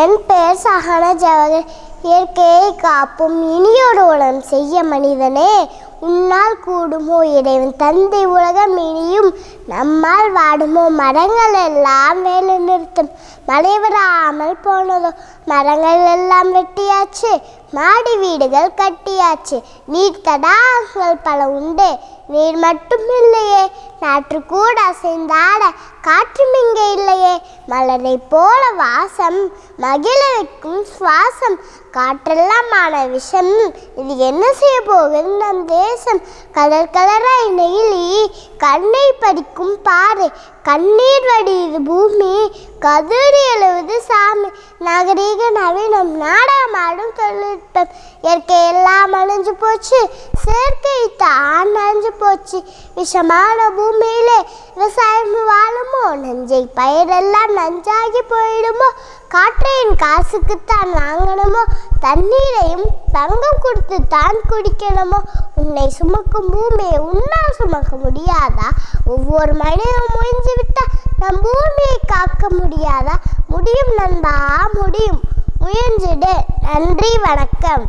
என் பெயர் சஹானா ஜவஹர் இயற்கையை காப்பும் இனியோடு உலகம் செய்ய மனிதனே. உன்னால் கூடுமோ இறைவன்? தந்தை உலகம் இனியும் நம்மால் வாடுமோ? மரங்கள் எல்லாம் வேலை நிறுத்தும். மழை வராமல் போனதோ? மரங்கள் எல்லாம் வெட்டியாச்சு. மாடி வீடுகள் கட்டியாச்சு. நீர் தடாகங்கள் பல உண்டு. நீர் மட்டும் இல்லையே நாற்று கூட அசைந்தாட காற்றும் இங்கே இல்லையே. மலரை போல வாசம் மகிழ வைக்கும் சுவாசம் காற்றெல்லாம் விஷம். இது என்ன செய்ய போகுது நம் தேசம்? கலர் கலராய் நெகிழி கண்ணை பறிக்கும் பாறை. கண்ணீர் வடியுது பூமி கதிரி எழுவது சாமி. நாகரீக நவீனம் நாட தொழில்நுட்பம் இயற்கை எல்லாம் அழிஞ்சு போச்சு. செயற்கை தான் அழிஞ்சு போச்சு. விஷமான பூமியிலே விவசாயம் வாழுமோ? நஞ்சை பயிரெல்லாம் நஞ்சாகி போயிடுமோ? காற்றையின் காசுக்குத்தான் வாங்கணுமோ? தண்ணீரையும் தங்கம் கொடுத்து தான் குடிக்கணுமோ? உன்னை சுமக்கும் பூமியை உன்னால் சுமக்க முடியாதா? ஒவ்வொரு மனிதனும் முயன்று விட்டால் நம் பூமியை காக்க முடியாதா? முடியும் நண்பா முடியும். முயன்றிடு நன்றி வணக்கம்.